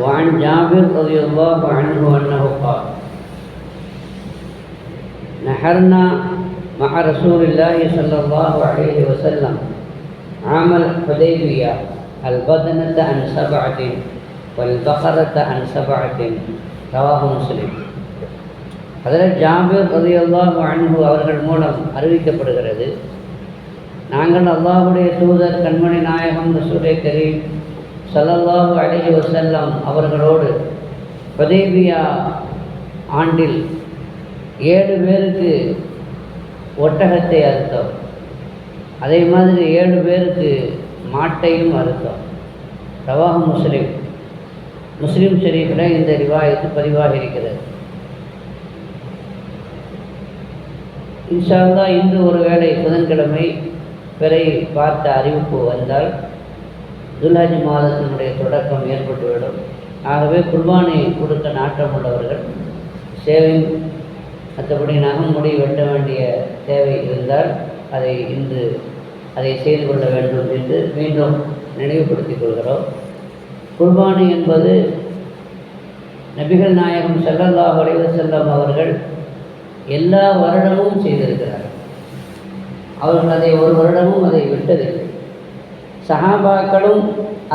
وعن جابر رضي الله عنه أنه قال نحرنا مع رسول الله صلى الله عليه وسلم عام الحديبية البدنة عن سبعة والبقرة عن سبعة رواه مسلم அதில் ஜாபிர் ரதியல்லாஹு அன்ஹு அவர்கள் மூலம் அறிவிக்கப்படுகிறது நாங்கள் அல்லாஹுடைய தூதர் கண்மணி நாயகம் ரசூலே கரீம் ஸல்லல்லாஹு அலைஹி வசல்லம் அவர்களோடு பதேபியா ஆண்டில் ஏழு பேருக்கு ஒட்டகத்தை அறுத்தோம். அதே மாதிரி ஏழு பேருக்கு மாட்டையும் அறுத்தோம். ரவாக முஸ்லீம். முஸ்லீம் ஷெரீஃபில் இந்த ரிவாயத்து பதிவாக இருக்கிறது. இன்ஷால்லா இன்று ஒரு வேளை புதன்கிழமை பிறை பார்த்த அறிவிப்பு வந்தால் துல்ஹஜ் மாதத்தினுடைய தொடக்கம் ஏற்பட்டுவிடும் ஆகவே குர்பானை கொடுக்க நாட்டம் உள்ளவர்கள் சேவை மற்றபடி நகமுடி வெட்ட வேண்டிய தேவை இருந்தால் அதை இன்று அதை செய்து கொள்ள வேண்டும் என்று மீண்டும் நினைவுபடுத்திக் கொள்கிறோம். குர்பானி என்பது நபிகள் நாயகம் செல்லல்லா அலைஹி செல்லம் அவர்கள் எல்லா வருடமும் செய்திருக்கிறார்கள். அவர்கள் அதை ஒரு வருடமும் அதை விட்டதில்லை சஹாபாக்களும்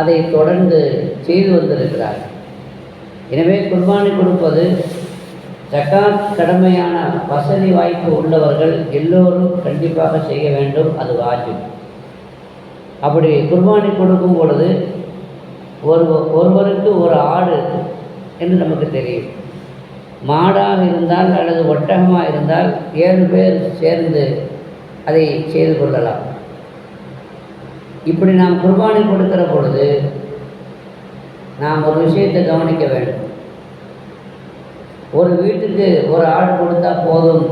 அதை தொடர்ந்து செய்து வந்திருக்கிறார். எனவே குர்பானி கொடுப்பது ஜக்காத் கடமையான வசதி வாய்ப்பு உள்ளவர்கள் எல்லோரும் கண்டிப்பாக செய்ய வேண்டும் அது வாஜிப். அப்படி குர்பானி கொடுக்கும் பொழுது ஒரு ஒருவருக்கு ஒரு ஆடு என்று நமக்கு தெரியும். மாடாக இருந்தால் அல்லது ஒட்டகமாக இருந்தால் ஏழு பேர் சேர்ந்து அதை செய்து கொள்ளலாம். இப்படி நாம் குர்பானி கொடுக்கிற பொழுது நாம் ஒரு விஷயத்தை கவனிக்க வேண்டும். ஒரு வீட்டுக்கு ஒரு ஆள் கொடுத்தா போதும்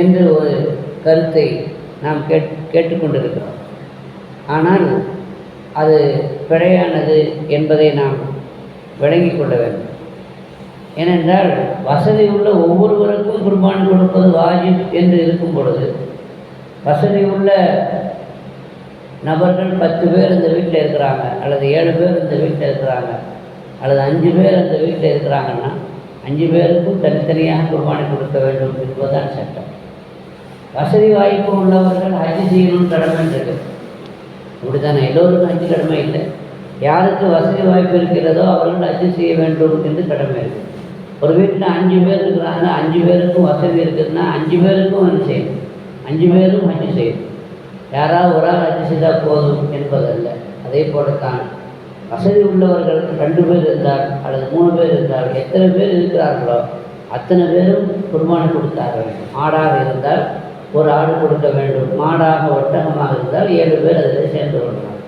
என்று ஒரு கருத்தை நாம் கேட் கேட்டுக்கொண்டிருக்கிறோம். ஆனால் அது பிழையானது என்பதை நாம் விளங்கி கொள்ள வேண்டும். ஏனென்றால் வசதி உள்ள ஒவ்வொருவருக்கும் குர்பானி கொடுப்பது வாஜிப் என்று இருக்கும் பொழுது வசதி உள்ள நபர்கள் பத்து பேர் இந்த வீட்டில் இருக்கிறாங்க அல்லது ஏழு பேர் இந்த வீட்டில் இருக்கிறாங்க அல்லது அஞ்சு பேர் அந்த வீட்டில் இருக்கிறாங்கன்னா அஞ்சு பேருக்கும் தனித்தனியாக குர்பானி கொடுக்க வேண்டும் என்பதுதான் சட்டம். வசதி வாய்ப்பு உள்ளவர்கள் ஹஜ் செய்யணும்னு கடமை இருக்கு அப்படி தானே எல்லோருக்கும் ஹஜ் கடமை இல்லை. யாருக்கு வசதி வாய்ப்பு இருக்கிறதோ அவர்கள் ஹஜ் செய்ய வேண்டும் என்று கடமை இருக்குது. ஒரு வீட்டில் அஞ்சு பேர் இருக்கிறாங்க அஞ்சு பேருக்கும் வசதி இருக்குதுன்னா அஞ்சு பேருக்கும் வந்து செய்யணும். அஞ்சு பேரும் ஹஜ் செய்யணும். யாராவது ஒரு ஆள் அஞ்சு செய்தால் போதும் என்பதல்ல. அதே போலத்தான் வசதி உள்ளவர்கள் ரெண்டு பேர் இருந்தால் அல்லது மூணு பேர் இருந்தால் எத்தனை பேர் இருக்கிறார்களோ அத்தனை பேரும் குர்பானி கொடுத்தார்கள். வேண்டும் ஆடாக இருந்தால் ஒரு ஆடு கொடுக்க வேண்டும். மாடாக ஒட்டகமாக இருந்தால் ஏழு பேர் அதில் சேர்ந்து கொள்ளலாம்.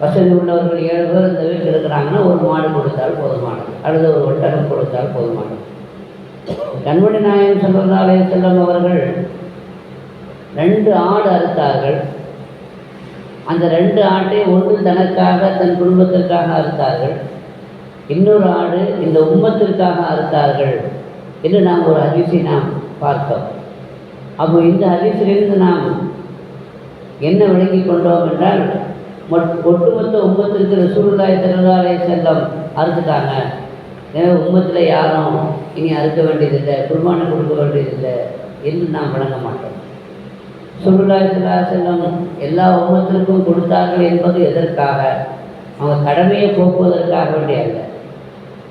வசதி உள்ளவர்கள் ஏழு பேர் இந்த வீட்டில் இருக்கிறாங்கன்னா ஒரு மாடு கொடுத்தால் போதுமானது. அல்லது ஒரு ஒட்டகம் கொடுத்தால் போதுமானது. கண்மணி நாயகம் செல்வதாலே செல்லம் அவர்கள் ரெண்டு ஆடு அறுத்தார்கள். அந்த ரெண்டு ஆட்டை ஒன்று தனக்காக தன் குடும்பத்திற்காக அறுத்தார்கள். இன்னொரு ஆடு இந்த உம்மத்திற்காக அறுத்தார்கள் என்று நாம் ஒரு அதிர்ச்சி நாம் பார்த்தோம். அப்போ இந்த அதிர்ச்சியிலிருந்து நாம் என்ன விளங்கி கொண்டோம் என்றால் ஒட்டுமொத்த உம்மத்திற்கு ரசூலுல்லாய் திருநாளை செல்லம் அறுத்துட்டாங்க. எனவே உம்மத்தில் யாரும் இனி அறுக்க வேண்டியதில்லை குர்பானை கொடுக்க வேண்டியதில்லை என்று நாம் விளங்க மாட்டோம். சுருளாய் செல்லம் எல்லா உமத்திற்கும் கொடுத்தார்கள் என்பது எதற்காக? அவங்க கடமையை போக்குவதற்காக வேண்டிய அல்ல.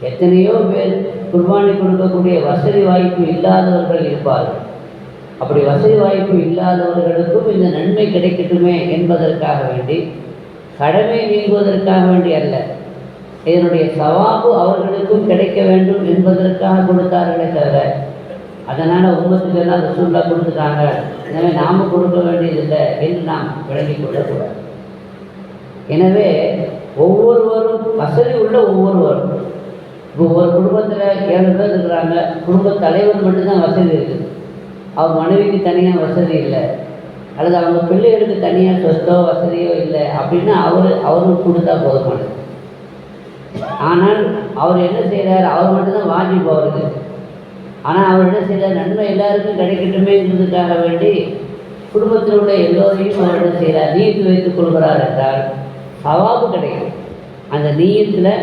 எத்தனையோ பேர் குர்பானி கொடுக்கக்கூடிய வசதி வாய்ப்பு இல்லாதவர்கள் இருப்பார்கள். அப்படி வசதி வாய்ப்பு இல்லாதவர்களுக்கும் இந்த நன்மை கிடைக்கட்டுமே என்பதற்காக வேண்டி கடமை நீங்குவதற்காக வேண்டி அல்ல. இதனுடைய சவாபு அவர்களுக்கும் கிடைக்க வேண்டும் என்பதற்காக கொடுத்தார்களே தவிர அதனால் உம்மத்துக்கு எல்லாம் ரசூல்லா கொடுத்துட்டாங்க. எனவே நாம் கொடுக்க வேண்டியதில்லை என்று நாம் விளங்கிக் கொள்ளக்கூடாது. எனவே ஒவ்வொருவரும் வசதி உள்ள ஒவ்வொருவரும் இப்போ ஒரு குடும்பத்தில் ஏழு பேர் இருக்கிறாங்க. குடும்ப தலைவர் மட்டும்தான் வசதி இருக்குது அவங்க மனைவிக்கு தனியாக வசதி இல்லை. அல்லது அவங்க பிள்ளைகளுக்கு தனியாக சொத்தோ வசதியோ இல்லை அப்படின்னா அவர் அவருக்கு கொடுத்தா போதுமானது. ஆனால் அவர் என்ன செய்கிறார் அவர் மட்டும்தான் வாஜிப் அவருக்கு ஆனால் அவர் சில நன்மை எல்லாருக்கும் கிடைக்கட்டுமேங்கிறதுக்காக வேண்டி குடும்பத்தில் உள்ள எல்லோரையும் அவரிடம் சில நீத்து வைத்துக் கொள்கிறார் என்றால் சவாபு கிடைக்கும். அந்த நீயத்தில்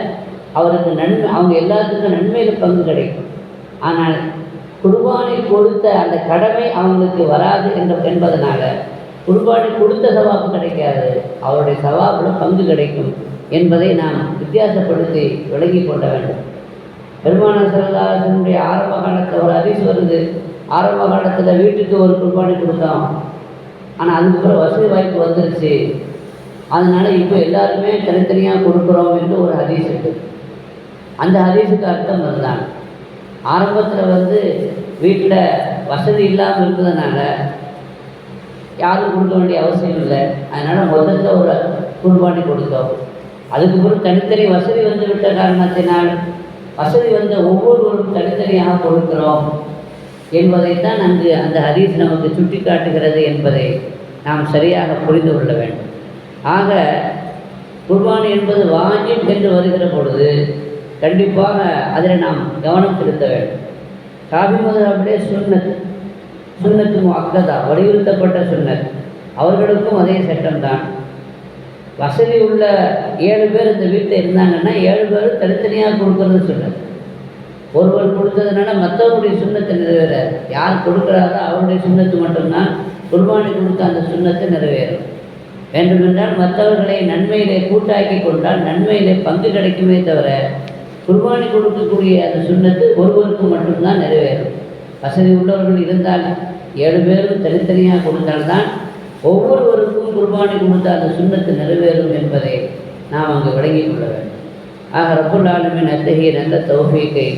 அவருக்கு நன்மை அவங்க எல்லாத்துக்கும் நன்மையில் பங்கு கிடைக்கும். ஆனால் குர்பானை கொடுத்த அந்த கடமை அவங்களுக்கு வராது என்ற என்பதனால குர்பானை கொடுத்த சவாப்பு கிடைக்காது அவருடைய சவாபில் பங்கு கிடைக்கும் என்பதை நாம் வித்தியாசப்படுத்தி விளங்கி கொள்ள வேண்டும். பெருமான சிறந்தாசனுடைய அரிசி ஆரம்ப காலத்தில் வீட்டுக்கு ஒரு குர்பானி கொடுத்தோம். ஆனால் அதுக்கப்புறம் வசதி வாய்ப்பு வந்துருச்சு. அதனால் இப்போ எல்லாருமே தனித்தனியாக கொடுக்குறோம் என்று ஒரு ஹதீஸ் இருக்குது அந்த ஹதீஸுக்கு அர்த்தம் அதுதான். ஆரம்பத்தில் வந்து வீட்டில் வசதி இல்லாமல் இருந்ததுனால யாரும் கொடுக்க வேண்டிய அவசியம் இல்லை. அதனால் முதல்ல ஒரு குர்பானி கொடுத்தோம். அதுக்கப்புறம் தனித்தனி வசதி வந்து விட்ட காரணத்தினால் வசதி வந்த ஒவ்வொருவரும் தனித்தனியாக கொடுக்கிறோம். என்பதைத்தான் அங்கு அந்த ஹதீஸ் நமக்கு சுட்டி காட்டுகிறது என்பதை நாம் சரியாக புரிந்து கொள்ள வேண்டும். ஆக குர்பானி என்பது வாஜிப் என்று வருகிற பொழுது கண்டிப்பாக அதில் நாம் கவனம் செலுத்த வேண்டும். காபி மதுரபிலே சுண்ணத் சுண்ணத்து அக்கதா வலியுறுத்தப்பட்ட சுண்ணத் அவர்களுக்கும் அதே சட்டம்தான். வசதி உள்ள ஏழு பேர் இந்த வீட்டில் இருந்தாங்கன்னா ஏழு பேரும் தனித்தனியாக கொடுக்கறது சொன்னது. ஒருவர் கொடுத்ததுனால மற்றவருடைய சுண்ணத்தை நிறைவேற யார் கொடுக்குறாரோ அவருடைய சுண்ணத்து மட்டும்தான் குர்பானி கொடுத்த அந்த சுண்ணத்தை நிறைவேறும். வேண்டுமென்றால் மற்றவர்களை நன்மையிலே கூட்டாக்கி கொண்டால் நன்மையிலே பங்கு கிடைக்குமே தவிர குர்பானி கொடுக்கக்கூடிய அந்த சுண்ணத்து ஒருவருக்கு மட்டும்தான் நிறைவேறும். வசதி உள்ளவர்கள் இருந்தால் ஏழு பேரும் தனித்தனியாக கொடுத்தால்தான் ஒவ்வொருவருக்கும் குர்பானி கொடுத்த அந்த சுண்ணத்து நிறைவேறும் என்பதை நாம் அங்கு விளங்கிக் கொள்ள வேண்டும். ஆக ரப்புல் ஆலமின் அத்தகைய நல்ல தௌஃபீக்கை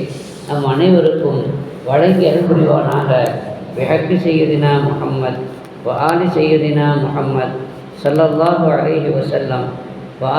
நம் அனைவருக்கும் வழங்கி அருள்புரிவானாக விஹக்கு செய்யதினா முகம்மத் வ செய்யதினா முகம்மத் சல்லல்லாஹு அலைஹி வசல்லம் வ